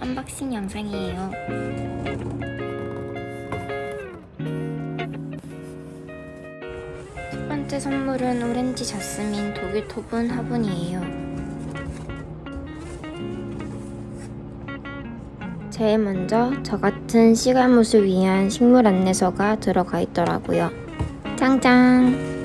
언박싱 영상이에요. 첫 번째 선물은 오렌지 자스민 독일 토분 화분이에요. 제일 먼저 저 같은 시가못을 위한 식물 안내서가 들어가 있더라고요. 짱짱!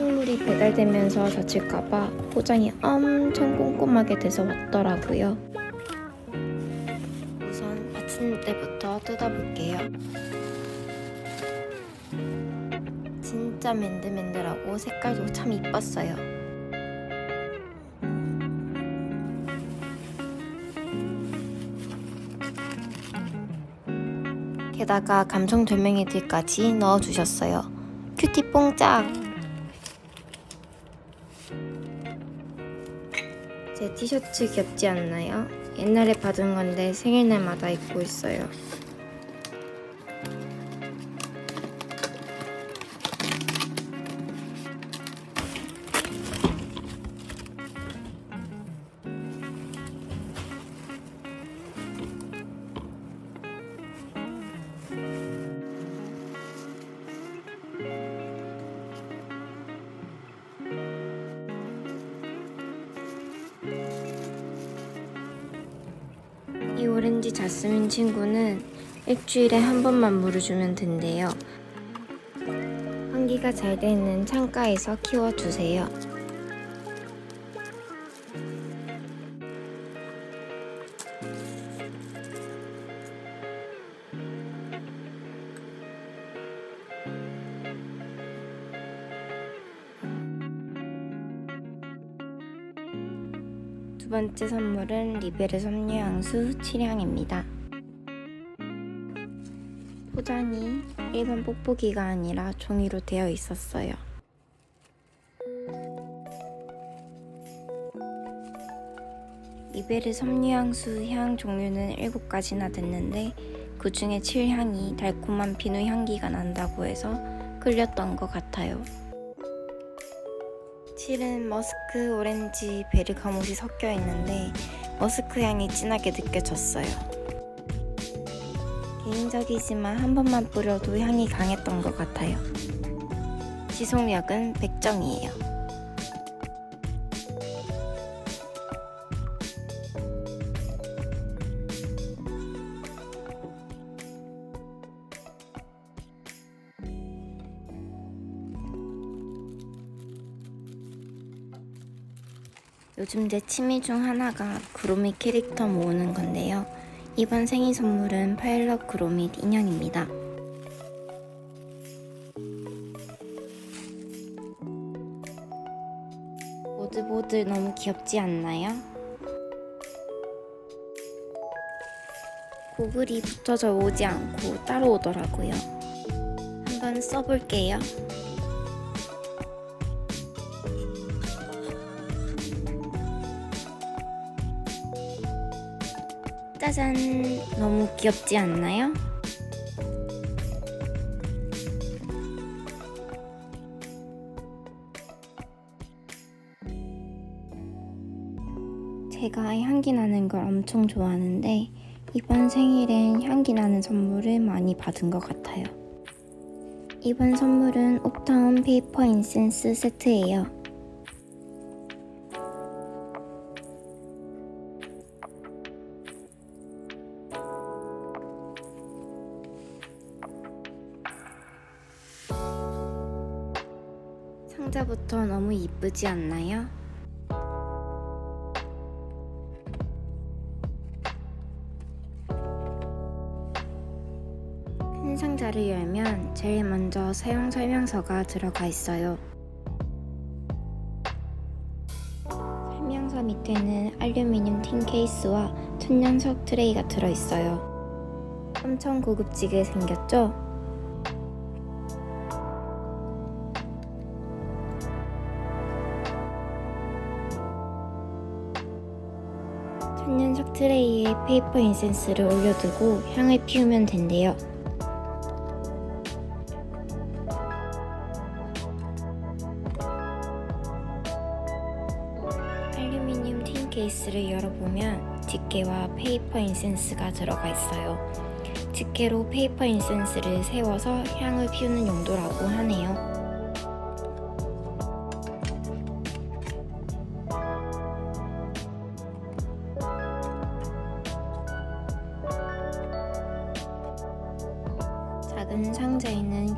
식물이 배달되면서 다칠까봐 포장이 엄청 꼼꼼하게 돼서 왔더라고요. 우선 받침 때부터 뜯어볼게요. 진짜 맨들맨들하고 색깔도 참 이뻤어요. 게다가 감성 조명이들까지 넣어주셨어요. 큐티 뽕짝! 제 티셔츠 귀엽지 않나요? 옛날에 받은 건데 생일날마다 입고 있어요. 오렌지 자스민 친구는 일주일에 한 번만 물을 주면 된대요. 환기가 잘 돼 있는 창가에서 키워주세요. 두 번째 선물은 리베르 섬유향수 7향입니다. 포장이 일반 뽁뽁이가 아니라 종이로 되어 있었어요. 리베르 섬유향수 향 종류는 7가지나 됐는데 그 중에 7향이 달콤한 비누 향기가 난다고 해서 끌렸던 것 같아요. 7은 머스크, 오렌지, 베르가못이 섞여 있는데 머스크 향이 진하게 느껴졌어요. 개인적이지만 한 번만 뿌려도 향이 강했던 것 같아요. 지속력은 100점이에요. 요즘 제 취미 중 하나가 그로미 캐릭터 모으는 건데요. 이번 생일 선물은 파일럿 그로밋 인형입니다. 보들보들 너무 귀엽지 않나요? 고글이 붙어져 오지 않고 따로 오더라고요. 한번 써볼게요. 짜잔! 너무 귀엽지 않나요? 제가 향기 나는 걸 엄청 좋아하는데 이번 생일엔 향기 나는 선물을 많이 받은 것 같아요. 이번 선물은 옥타운 페이퍼 인센스 세트예요. 상자부터 너무 이쁘지 않나요? 큰 상자를 열면 제일 먼저 사용 설명서가 들어가 있어요. 설명서 밑에는 알루미늄 틴 케이스와 천연석 트레이가 들어있어요. 엄청 고급지게 생겼죠? 트레이에 페이퍼 인센스를 올려두고 향을 피우면 된대요. 알루미늄 틴 케이스를 열어보면 집게와 페이퍼 인센스가 들어가 있어요. 집게로 페이퍼 인센스를 세워서 향을 피우는 용도라고 하네요.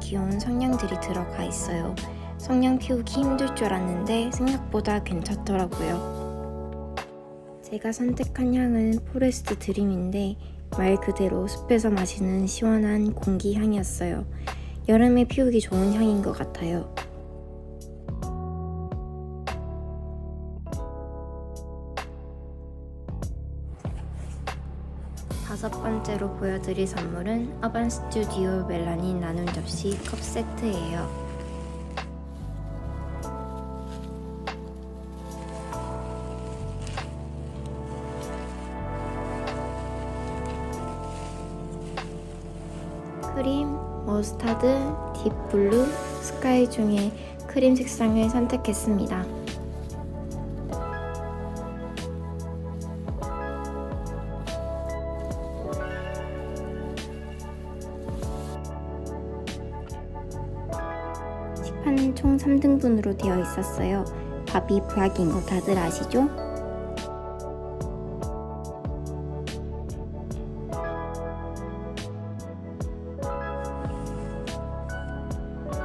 귀여운 성냥들이 들어가 있어요. 성냥 피우기 힘들 줄 알았는데 생각보다 괜찮더라고요. 제가 선택한 향은 포레스트 드림인데 말 그대로 숲에서 마시는 시원한 공기 향이었어요. 여름에 피우기 좋은 향인 것 같아요. 다섯 번째로 보여드릴 선물은 어반 스튜디오 멜라닌 나눔 접시 컵 세트예요. 크림, 머스타드, 딥블루, 스카이 중에 크림 색상을 선택했습니다. 3등분으로 되어 있었어요. 밥이 부약인 거 다들 아시죠?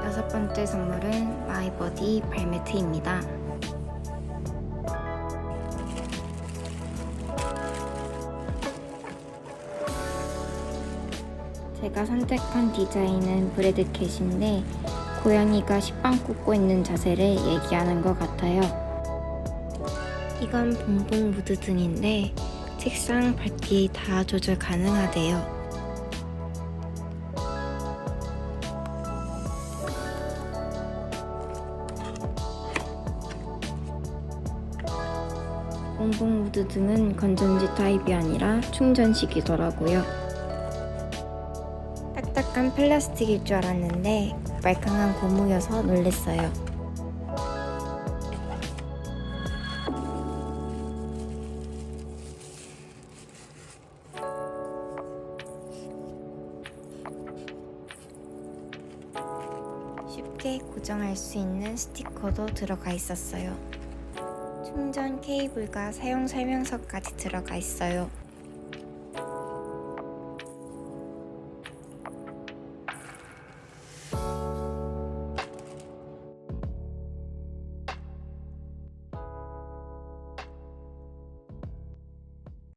여섯 번째 선물은 마이버디 발매트입니다. 제가 선택한 디자인은 브레드 캣인데 고양이가 식빵 굽고 있는 자세를 얘기하는 것 같아요. 이건 봉봉 무드 등인데 색상 밝기 다 조절 가능하대요. 봉봉 무드 등은 건전지 타입이 아니라 충전식이더라고요. 딱딱한 플라스틱일 줄 알았는데 말캉한 고무여서 놀랬어요. 쉽게 고정할 수 있는 스티커도 들어가 있었어요. 충전 케이블과 사용 설명서까지 들어가 있어요.